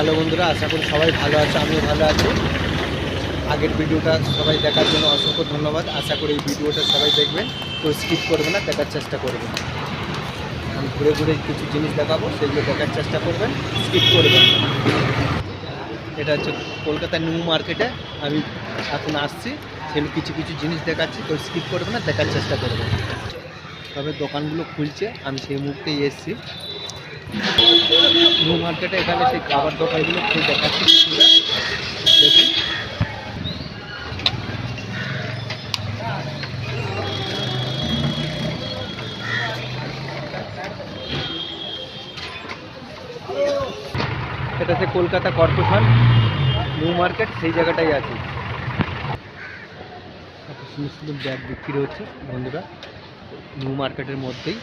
Hello বন্ধুরা, আশা করি সবাই ভালো আছে, আমিও ভালো আছি। আগের ভিডিওটা সবাই দেখার জন্য অসংখ্য ধন্যবাদ। আশা করি এই ভিডিওটা সবাই দেখবেন তো স্কিপ করবে না, দেখার চেষ্টা করবেন আমি ঘুরে ঘুরে কিছু জিনিস দেখাবো, সেগুলো দেখার চেষ্টা করবেন স্কিপ করবেন এটা হচ্ছে কলকাতা নিউ মার্কেটে আমি এখন আসছি, সেগুলো কিছু কিছু জিনিস দেখাচ্ছি তো স্কিপ করবে না, দেখার চেষ্টা করবেন তবে দোকানগুলো খুলছে, আমি সেই মুহূর্তেই এসেছি। নিউ মার্কেটে এখানে সেই খাবার দোকানগুলো খুলে দেখাচ্ছি। দেখুন। এটা হচ্ছে কলকাতা কর্পোরেশন নিউ মার্কেট সেই জায়গাটাই আছে। সুন্দর সুন্দর ব্যাগ বিক্রি হচ্ছে বন্ধুরা নিউ মার্কেটের মধ্যেই।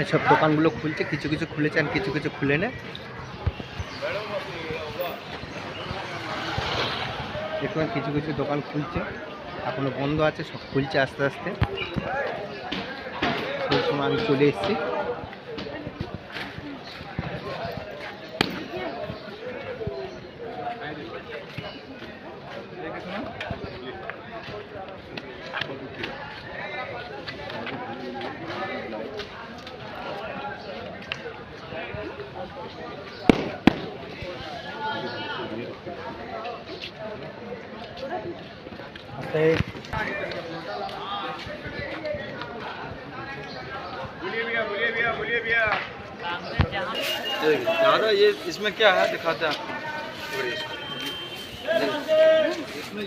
এই সব দোকানগুলো খুলছে, কিছু কিছু খুলেছে আর কিছু কিছু খুলে নে। দেখলাম কিছু কিছু দোকান খুলছে, এখনও বন্ধ আছে, সব খুলছে আস্তে আস্তে। সেই সময় আমি চলে এসেছি। दादा, ये इसमें क्या है? दिखाते हैं इसमें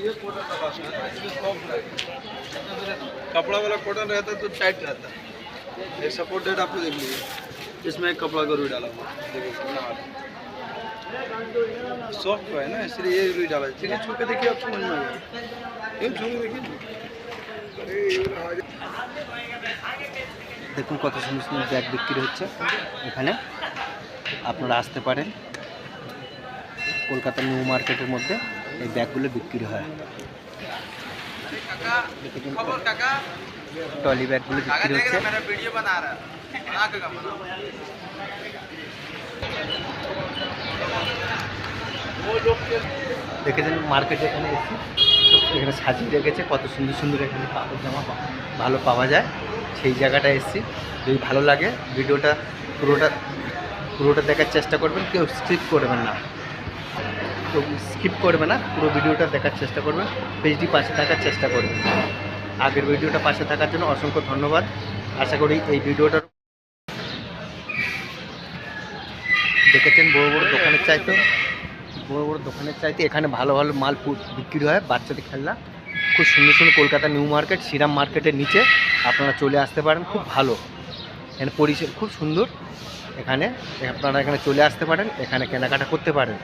कपड़ा वाला कॉटन रहता है तो टाइट रहता है। ये सपोर्ट डेट आपको देख लीजिए इसमें एक कपड़ा का डाला हुआ देखिए सॉफ्ट है ना इसलिए ये रुई डाला है। चलिए छू के देखिए आप समझ में आ जाएगा ये छू के देखिए अरे ये रहा है। দেখুন কত সুন্দর সুন্দর ব্যাগ বিক্রি হচ্ছে এখানে আপনারা আসতে পারেন কলকাতা নিউ মার্কেটের মধ্যে এই ব্যাগগুলো বিক্রি হয় দেখেছেন ট্রলি ব্যাগগুলো বিক্রি হচ্ছে দেখেছেন মার্কেটে এখানে এসে এখানে সাজিয়ে রেখেছে, কত সুন্দর সুন্দর এখানে কাপড় জামা ভালো পাওয়া যায়। সেই জায়গাটা এসেছি। যদি ভালো লাগে, ভিডিওটা পুরোটা পুরোটা দেখার চেষ্টা করবেন, কেউ স্কিপ করবেন না। কেউ স্কিপ করবে না, পুরো ভিডিওটা দেখার চেষ্টা করবেন, পেজটি পাশে থাকার চেষ্টা করবেন। আগের ভিডিওটা পাশে থাকার জন্য অসংখ্য ধন্যবাদ। আশা করি এই ভিডিওটার দেখেছেন বড় বড় দোকানের চাইতে। বড় বড় দোকানের চাইতে এখানে ভালো ভালো মাল বিক্রি হয়, বাচ্চাদের খেলনা। খুব সুন্দর সুন্দর কলকাতা নিউ মার্কেট, শ্রীরাম মার্কেটের নিচে আপনারা চলে আসতে পারেন, খুব ভালো। এখানে পরিষেবা খুব সুন্দর। এখানে আপনারা এখানে চলে আসতে পারেন, এখানে কেনাকাটা করতে পারেন।